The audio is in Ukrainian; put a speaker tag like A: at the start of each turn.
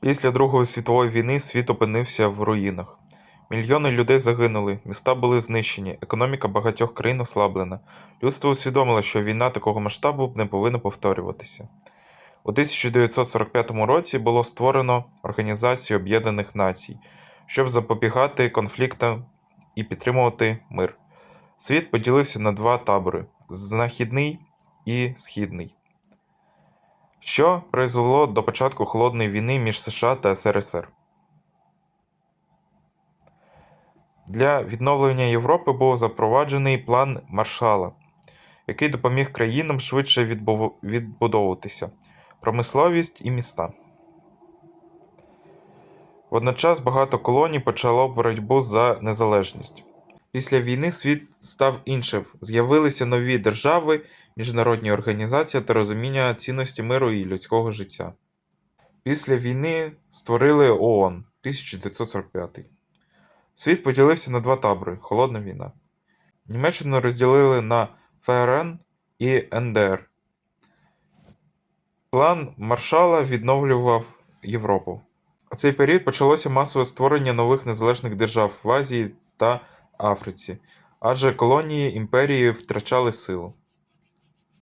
A: Після Другої світової війни світ опинився в руїнах. Мільйони людей загинули, міста були знищені, економіка багатьох країн ослаблена. Людство усвідомило, що війна такого масштабу не повинна повторюватися. У 1945 році було створено Організацію Об'єднаних Націй, щоб запобігати конфліктам і підтримувати мир. Світ поділився на два табори західний і східний, що призвело до початку холодної війни між США та СРСР. Для відновлення Європи був запроваджений план Маршала, який допоміг країнам швидше відбудовуватися, промисловість і міста. Водночас багато колоній почало боротьбу за незалежність. Після війни світ став іншим. З'явилися нові держави, міжнародні організації та розуміння цінності миру і людського життя. Після війни створили ООН 1945. Світ поділився на два табори Холодна війна. Німеччину розділили на ФРН і НДР. План Маршала відновлював Європу. У цей період почалося масове створення нових незалежних держав в Азії та Африці, адже колонії імперії втрачали силу.